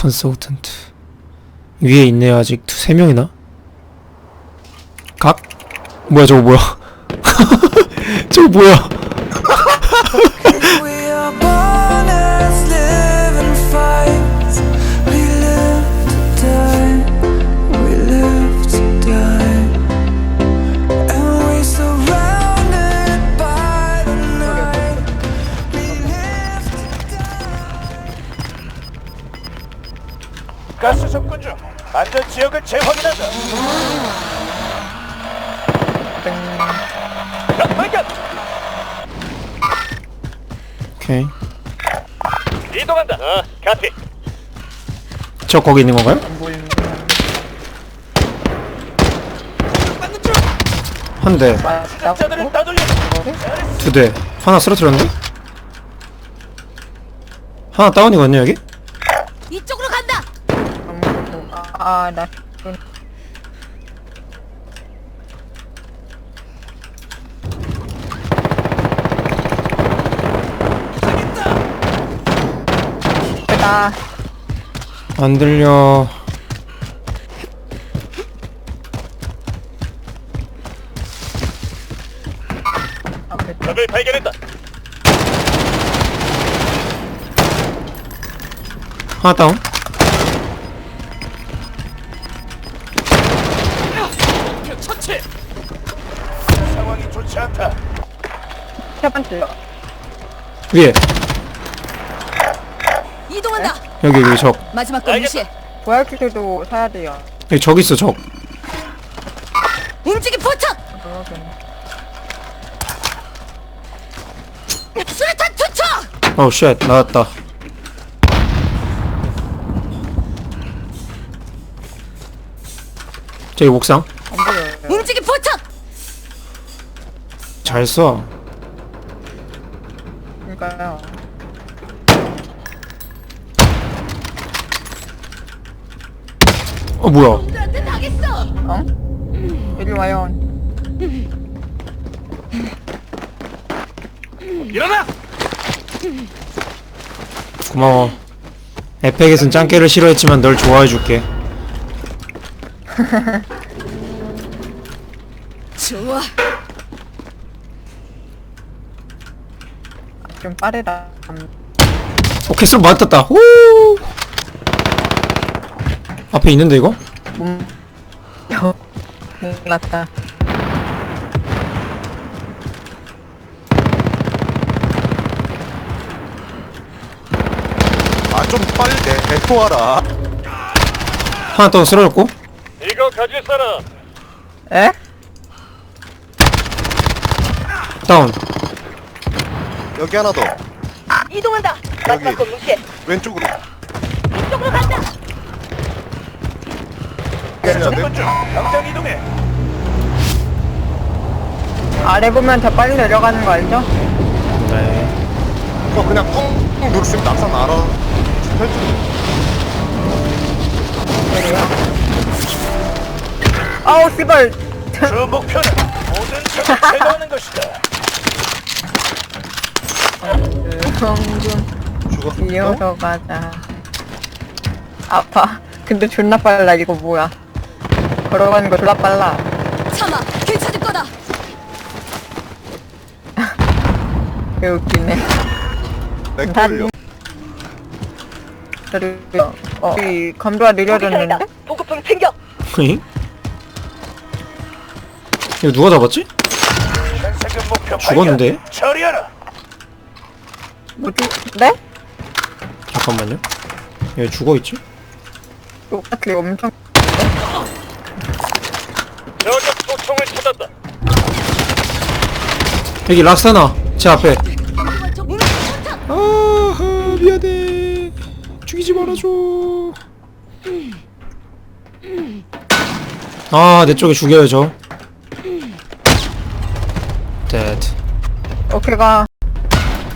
컨설턴트. 위에 있네요 아직 두- 세 명이나? 각? 뭐야 저거 뭐야? 저거 뭐야 안전 지역을 재확인한다. 적 발견. 오케이 이동한다. 어, 카피. 저 거기 있는 건가요? 한 대 자들을 따돌려. 두 대 하나 쓰러뜨렸는데? 하나 다운이거든요 여기? 이쪽으로 간다. 아, 나 나 안 들려. 적을 발견했다. 하나 다운 처치. 상황이 좋지 않다. 세 번째 위에 이동한다. 여기 여기 적 마지막 건. 무시해. 보약기들도 사야 돼요. 여기 적 있어 적 움직임 포착. 수류탄 투척. 어우 쉣 나왔다 저기 옥상 잘 써. 그러니까요. 어 뭐야 들한테 당했어. 어? 이리 와요. 일어나. 고마워 에펙에선 짱깨를 싫어했지만 널 좋아해줄게 좋아. 좀 빠르다. 음, 어 캐스로 맞았다 오 앞에 있는데 이거? 음. 몰랐다. 아 좀 빨리 내 내토하라 하나 더 쓰러졌고 이거 가질 사람. 에? 다운 여기 하나 더 이동한다. 여기 무시해. 왼쪽으로 이쪽으로 간다. 중. 당장 이동해. 아래 보면 더 빨리 내려가는 거 알죠? 네어 그냥 꾹 누르시면 낙상 알아 펼쳐. 아우 씨발. 주 목표는 모든 적을 제거하는 것이다. 성금 죽었어 이어서 가자. 아파. 근데 존나 빨라 이거 뭐야? 걸어가는 거 졸라 빨라. 참아. 괜찮을 거다. 개 웃기네. 내 걸려 그리고 어, 이 감도가 느려졌는데? 보급품 챙겨. 잉? 이거 누가 잡았지? 죽었는데? 처리하라. 뭐지? 네? 잠깐만요 얘 죽어 있지? 똑같이 엄청 저적 소총을 찾았다. 여기 락사나 제 앞에. 아 미안해 죽이지 말아줘 아내 쪽에 죽여요 저 데드 오케이가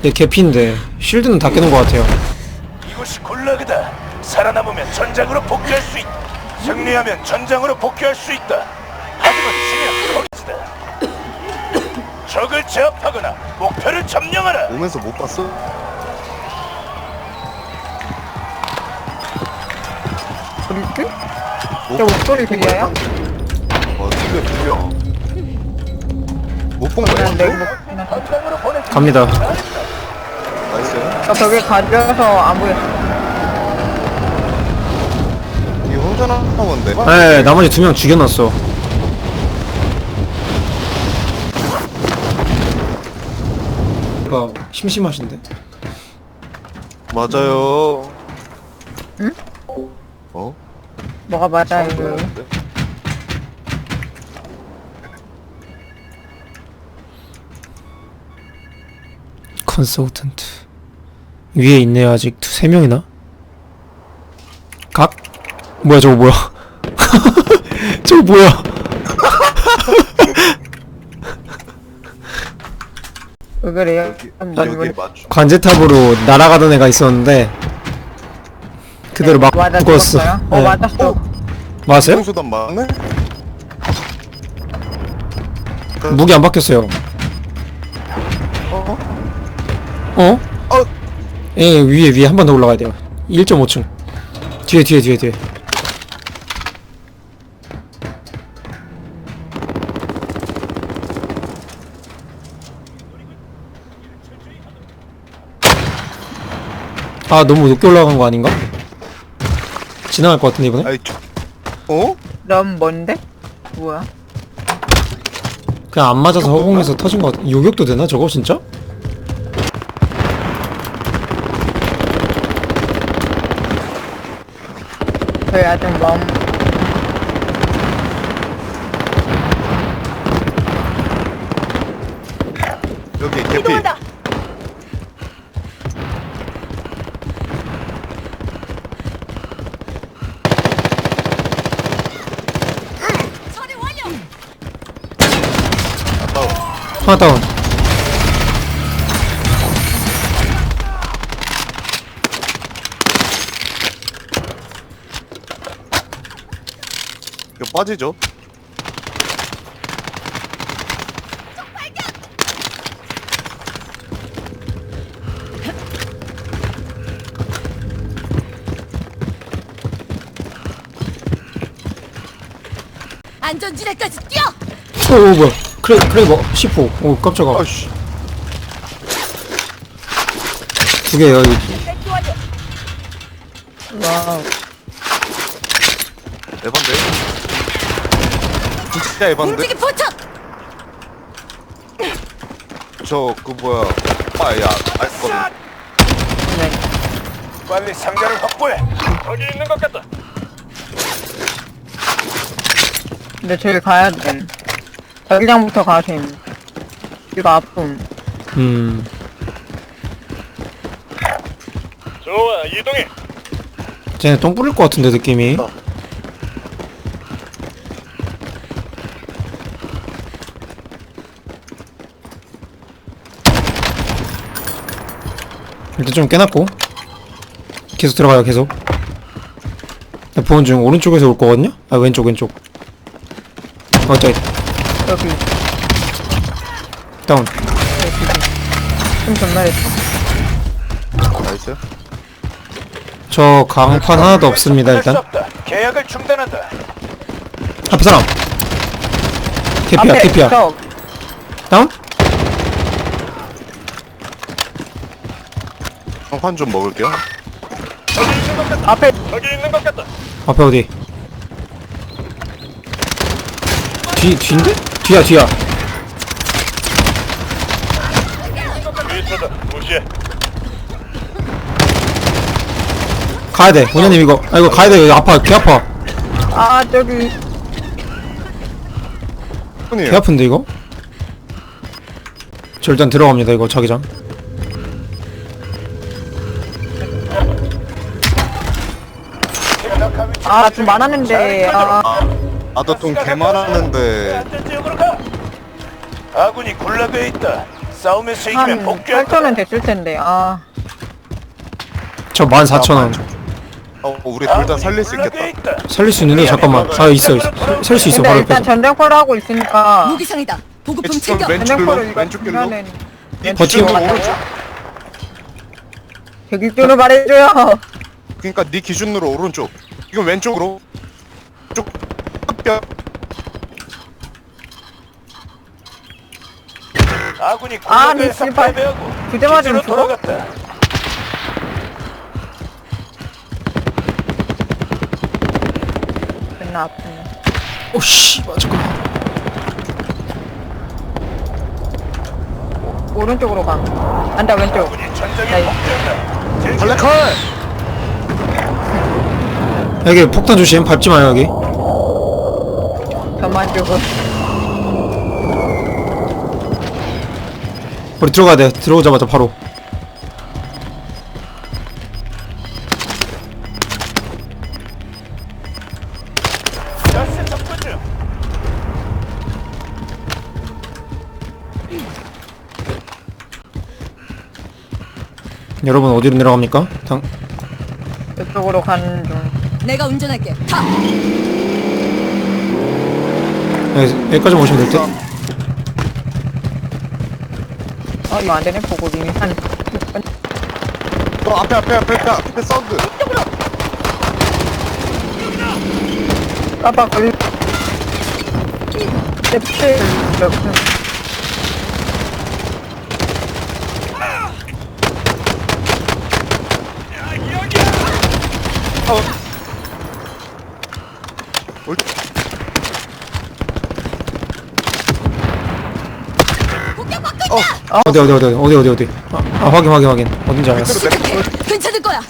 얘 개피인데 쉴드는 다 깨는 것 같아요 이곳이 굴라그다. 살아남으면 전장으로 복귀할 수 있다. 승리하면 전장으로 복귀할 수 있다. 하지만 지면 거기다. 적을 제압하거나 목표를 점령하라. 오면서 못 봤어? 어딨지? 저 목소리 들려요? 어 들려 들려 못본 거야? 내 목, 갑니다 나이스 저 벽에 가려서 안 보였어. 이 혼자 나온 건데 에 나머지 두 명 죽여놨어 가 심심하신데? 맞아요 응? 어? 뭐가 맞아요. 컨설턴트 위에 있네요 아직 두- 세 명이나? 각? 뭐야 저거 뭐야 저거 뭐야 왜 그래요? 뭐, 여기 맞춤 관제탑으로 날아가던 애가 있었는데 그대로 막 맞아 죽었어 죽었어요? 어 네. 맞았어. 맞았어요? 홍수단 맞네? 무기 안 바뀌었어요 어? 어? 어? 예 위에 위에 한 번 더 올라가야 돼요 1.5층 뒤에 뒤에 뒤에 뒤에 아 너무 높게 올라간 거 아닌가? 지나갈 것 같은데 이번에? 아이 저... 어? 넌 뭔데? 뭐야? 그냥 안 맞아서 허공에서 터진 것 같아 요격도 되나 저거 진짜? 저희 아직 멈. 여기 개피 이동한다. 처리 완료. 하나 다운 빠지죠? 안전지대까지 뛰어. 오, 오 뭐야 크레 크레이버 10호 오 깜짝아 아씨 두 여기 완료. 와우. 에반데? 진짜 에반데? 움직임 포착. 저그 뭐야 아야 알거든 네. 빨리 상자를 확보해. 거기 있는 것 같다. 근데 저기 가야 돼. 자기장부터 가셈. 이거 아픔. 음 좋아, 이동해. 쟤네 똥 뿌릴 것 같은데 느낌이 일단 좀 깨놨고 계속 들어가요 계속 나 보는 중 오른쪽에서 올 거거든요? 아 왼쪽 왼쪽 어 저기 여기. 다운 좀 전날했어. 나이스 저 강판 하나도 없습니다 일단. 계약을 중단한다. 앞에 사람 개피야 개피야 저 다운? 장판 좀 먹을게요 앞에 거기 있는 것 같다. 앞에 어디? 뒤 뒤인데? 뒤야 뒤야. 무시해. 가야 돼 원장님 이거 아 이거 가야 돼 이거 아파 개 아파 아 저기 개 아픈데 이거? 저 일단 들어갑니다 이거 자기장 아 좀 많았는데. 아 나도 좀 개말하는데. 아군이 굴락에 있다. 싸움에서 한 이기면 복귀할 8천은 됐을 텐데 아. 저 14,000원. 어 우리 둘 다 살릴 수 있겠다. 살릴 수 있는데 잠깐만. 아 있어 있어. 살 수 있어 근데 바로 일단 옆에서 전쟁포를 하고 있으니까. 무기상이다. 보급품 지금 챙겨. 길로 이거 왼쪽 길로? 버티고. 오른쪽. 쪽으로 말해줘요. 그니까 네 기준으로 오른쪽 이건 왼쪽으로 쪽 뼈. 아군이 아니, 군락에서 씨발. 패배하고 두대 맞으면 기지로 죽어? 돌아갔다. 존나 아프네. 오씨 잠깐만 오른쪽으로 가. 안다, 왼쪽. 아군이 전장에 네. 복귀한다. 들키는 블랙홀. 여기 폭탄 조심 밟지 마요 여기 저만 쪽은. 우리 들어가야 돼 들어오자마자 바로 가스 접근 중. 여러분 어디로 내려갑니까? 당... 이쪽으로 가는 중. 내가 운전할게. 타. 여기, 여기까지 오시면 될 듯? 어, 이거 안 되네. 보고 이미 한. 또 앞에 앞에 앞에 앞에 앞에 사운드. 깜빡 걸리. 냅칠. 올- 공격받고 있다. 어디 어디 어디 어디 어디 어디 아, 아 확인 확인 확인 어딘지 알았어. 괜찮을 거야.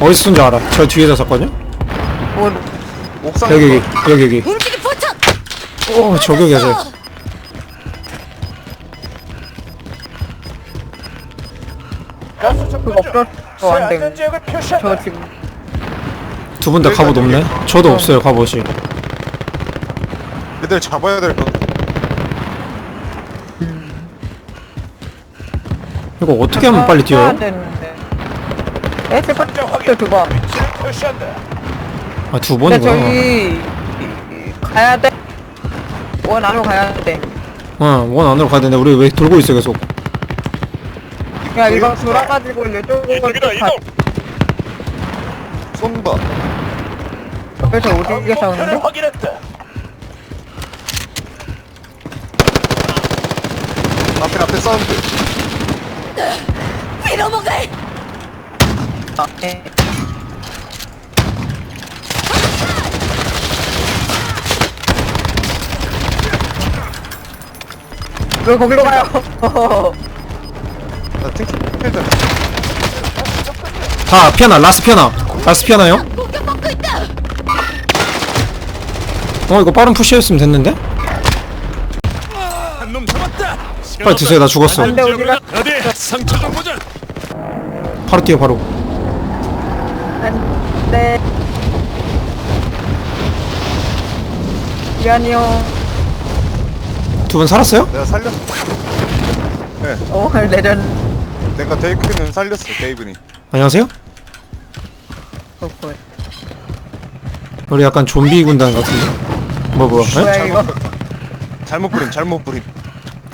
어디서 쏜지 알아 저 뒤에서 쐈거든요? 뭐, 옥상. 여기 여기 여기 여기 움직임 포착. 오 저격이야 저 됐어. 가스 접근 그거 중. 없어서 새안 돼. 안전 지역을 표시한다. 저 지금. 두 분 다 갑옷 없네 저도 없어요 갑옷이 얘들 잡아야 될 거. 이거 어떻게 하면 빨리 뛰어요? 해야 되는데. 에, 제 현장 번째 확인. 두 번. 위치를 표시한다. 아 두 근데 번이구나 저기 가야 돼. 원 안으로 가야 돼. 어원 안으로 가야 되는데 우리 왜 돌고 있어 계속 야 이거 돌아가지고 이쪽으로 가. 쏜다. 그래서 오지게 싸우는데? 확인했다. 앞에 앞에 사운드. 빌어먹을. 아, 네. 왜 거기로 가요? 나 탱크 필드. 다 피아나 라스 피아나 라스 피아나요? 공격받고 있다. 어 이거 빠른 푸시였으면 됐는데? 한놈 잡았다. 빨리 드세요 나 죽었어 안돼 우리가 어디 상처 좀 보자. 바로 뛰어 바로 안돼 미안해요 두 분 살았어요? 내가 살렸어. 네, 어 레전 내가 데이크는 살렸어. 데이브니. 안녕하세요? 그렇고 우리 약간 좀비 군단 같은데 뭐 뭐야 에? 뭐야 이거 잘못 부림 잘못 부림.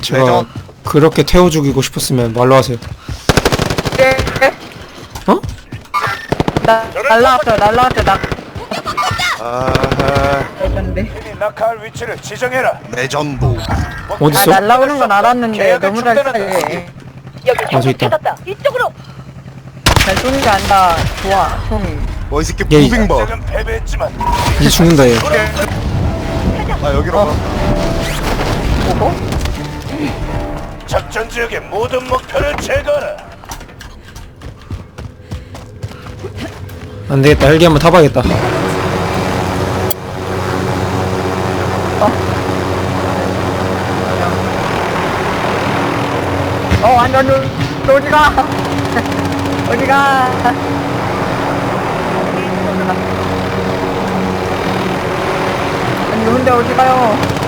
제가 레전. 그렇게 태워 죽이고 싶었으면 말로 하세요 예, 예. 어? 나 날라왔어 날라왔어 나아이 낙하할 위치를 지정해라. 레전드. 아 어딨어? 날라오는 건 알았는데 계약을 너무 잘 중단한다. 쏴요 아 저기 있다 이쪽으로. 잘 쏘는 게 안다 좋아 총이 뭐이 새끼 예. 전장은 패배했지만 이제 죽는다 얘아 여기로 가. 보고 작전 지역의 모든 목표를 제거하라. 안 되겠다. 헬기 한번 타봐야겠다. 어 완전 너 어디가. 어디가. 아니 혼자 어디 가요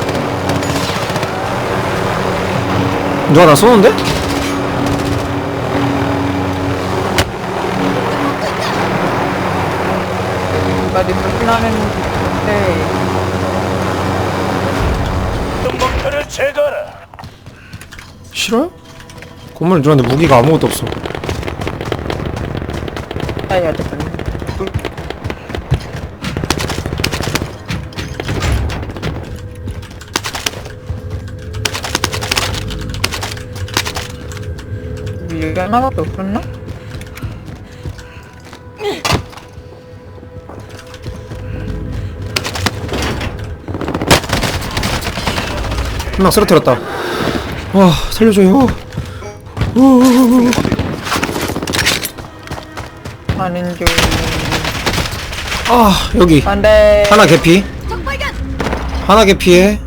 누가 나 쏘는데? 목표를 제거하라. 싫어요? 건물 들어왔는데 무기가 아무것도 없어 사이야 됐 하나밖에 없었나? 한명 쓰러뜨렸다 와 살려줘요 우우우우. 아닌 줄. 아 여기 안 돼. 하나 개피. 하나 개피에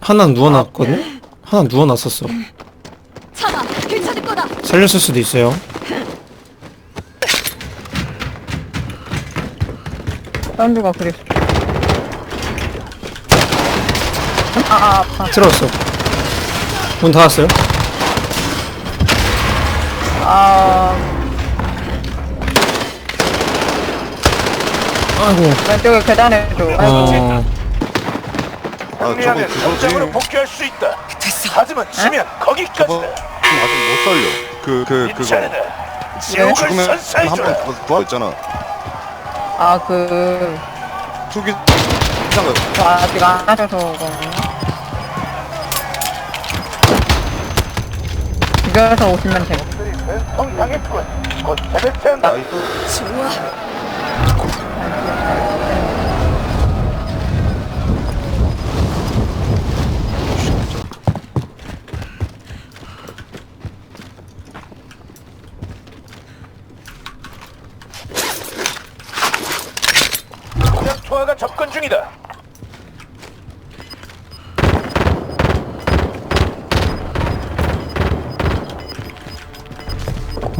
하나 누워놨거든? 하나 누워놨었어 참아. 괜찮을 거다. 살렸을 수도 있어요 사운드가 그랬어. 아, 아, 아파. 들어왔어 문 닫았어요? 아, 아이고 왼쪽에 계단에 줘. 아이고. 어... 아 저거 그거지 전장으로 복귀할 수 있다. 하지만 지면 저거 거기까지다. 아직 못 살려 그그이 그거 차례다. 지옥을 죽으면 선사해줘라. 한번 있잖아 아, 그, 투기 이상한 저 아직 안 하셔서 그런가? 죽여서 오시면 돼요. 성당했군. 곧 재배치한다. 좋아.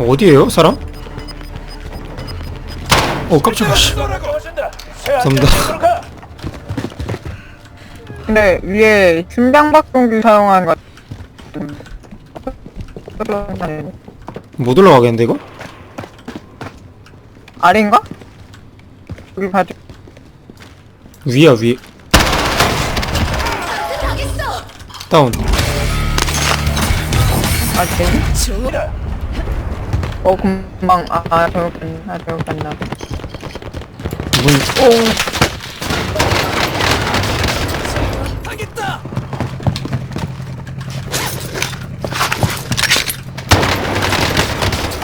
어디에요 사람? 어 깜짝이야 씨. 감사합니다. 근데 위에 심장박동기 사용하는 거. 못 올라가겠는데 이거? 아래인가? 여기 가져. 위야 위. 다운 아, 네. 좋아. 어, 금방, 아, 아, 저기 갔나, 아, 저기 갔나. 문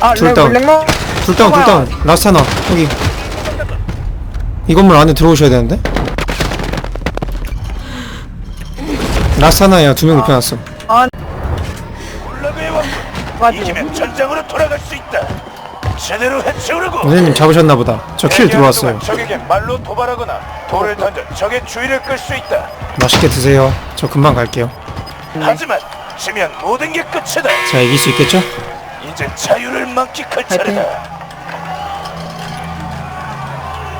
아, 둘 렉, 다운. 렉머. 둘다운 둘 다운 라스트 하나 여기 이 건물 안에 들어오셔야 되는데 라스트 하나야 두명 눕혀놨어 아. 이기면 전장으로 돌아갈 수 있다. 제대로 해치우려고. 원장님 잡으셨나 보다 저킬 들어왔어요 적에게 말로 도발하거나 돌을 던져 적의 주의를 끌 수 있다. 맛있게 드세요 저 금방 갈게요 하지만 지면 모든 게 끝이다. 자 이길 수 있겠죠? 이제 자유를 만끽할 차례다.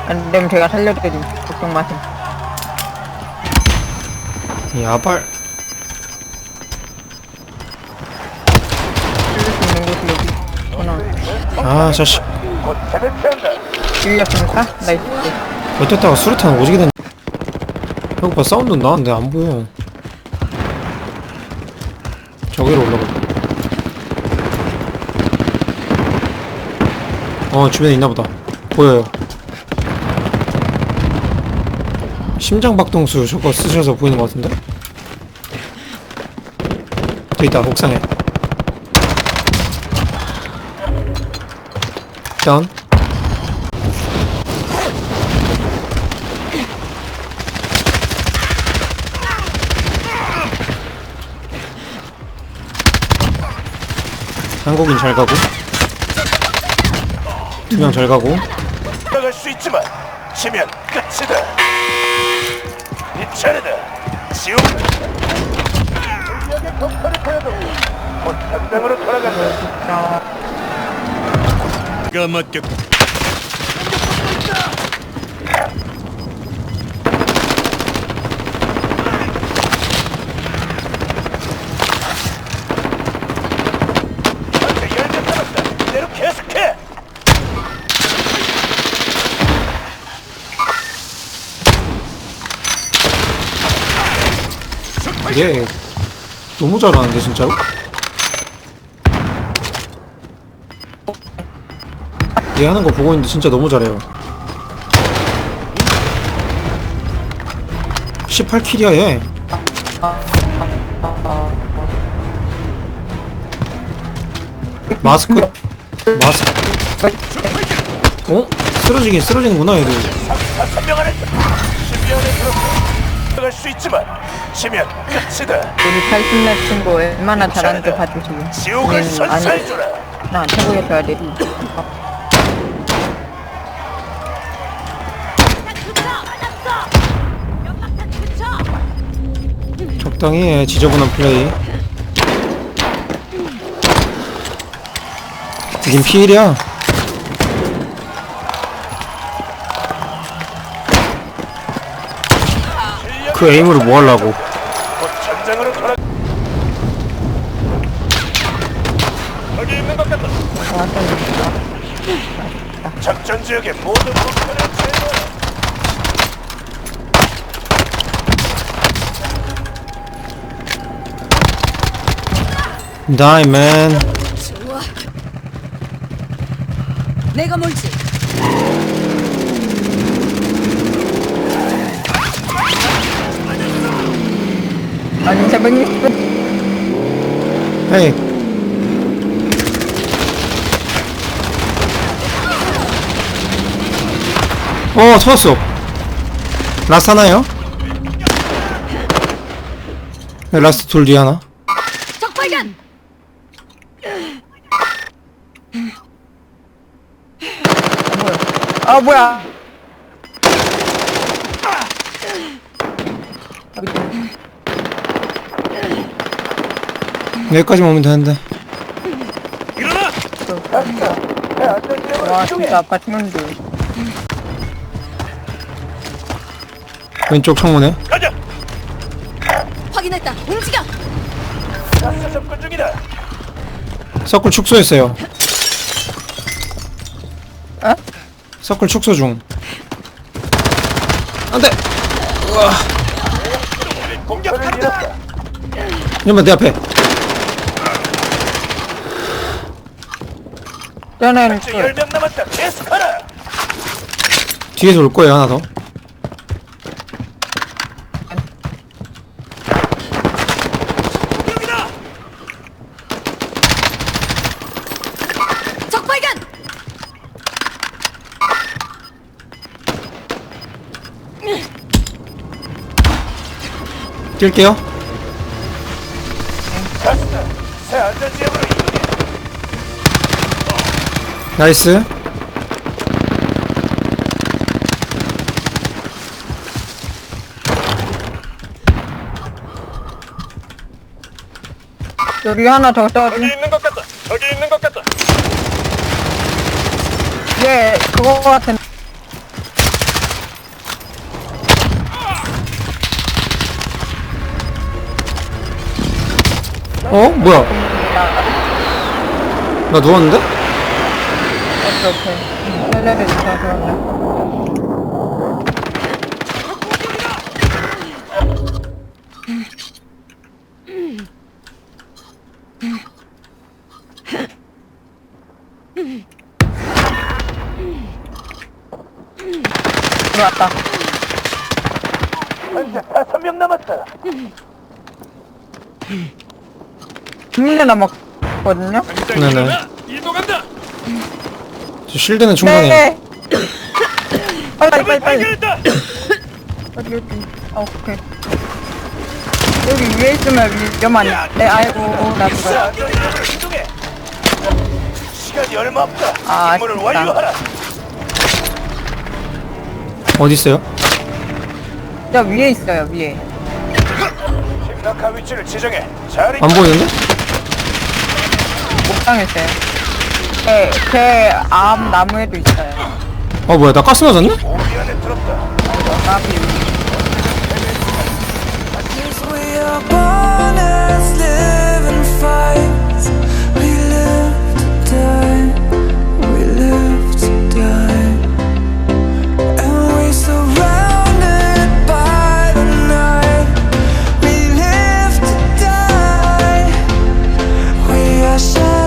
안 되면 제가 살려드림. 걱정 마세요. 이 아발 아 자식 곧 재배치한다. 들렸습니까? 나이스. 어쨌다가 수류탄 오지게 된 배고파 사운드 나는데 안 보여 저기로 올라가 어 주변에 있나보다 보여요 심장박동수 저거 쓰셔서 보이는 것 같은데 저 있다 옥상에 다운 한국인 잘 가고 두 명 잘 가고 돌아갈 수 있지만 지면 끝이다. 이 차례다. 지옥. 불력의 격파를 보여도 곧 전장으로 돌아간다. 가 맞겠다. 한테 열대 남았다. 이대로 계속해. 이게 너무 잘하는데 진짜로? 얘 하는 거 보고 있는데 진짜 너무 잘해요 18킬이야 얘 마스크 마스크 어? 쓰러지긴 쓰러지는구나 얘들 다섯 명 안에 10년 안에 들어갈 수 있지만 지면 끝이다. 우리 80렙 친구 얼마나 잘하는지 봐주시고. 지옥을 우리는 아니, 선사해주라. 나 태국에 둬야 되지. 적당히 해 지저분한 플레이. 닌 피일이야? 그 에임으로 뭐 하려고. 작전 지역의 모든 목표를 제거해. 다이맨 좋아. 내가 뭘지. 아니, 제발 헤이 어 터졌어 라스트 하나요? 네, 라스트 돌 뒤에 하나 적 발견. 아, 뭐야. 여기까지만 오면 되는데 와, 진짜 아까 친구들. 왼쪽 창문에 가자. 확인했다. 움직여. 가스 접근 중이다. 서클 축소했어요 서클 축소 중 안돼 공격한다. 이러면 내 앞에 이제 10명 남았다. 계속하라. 뒤에서 올 거예요 하나 더 여기다. 적 발견. 뛸게요 가스다. 새 안전 지역으로 이동해. 나이스 여기 하나 더 떨어진. 있는 것 같다. 저기 있는 것 같다. 예, 그거 같은. 어? 뭐야 나 누웠는데? 오케이, 오케이. 헬레를 주셔서. 들어왔다. 현재 다섯 명 남았다. 국민에 남았거든요? 네네 이동한다. 저 실드는 충분해요 네. 빨리, 빨리, 빨리. 발견했다. 어디, 어디. 아, 오케이. 여기 위에 있으면 위험하네. 네, 아이고, 나새 죽어요. 안전 지역으로 이동해. 시간이 얼마 없다. 아, 임무를 아쉽다. 완료하라. 어디 있어요? 저 위에 있어요, 위에. 심각한 위치를 지정해. 잘안 보이는데? 못 당했어요. 제, 제암 나무에도 있어요. 어 뭐야 나 가스 맞았네? 나비. As living fight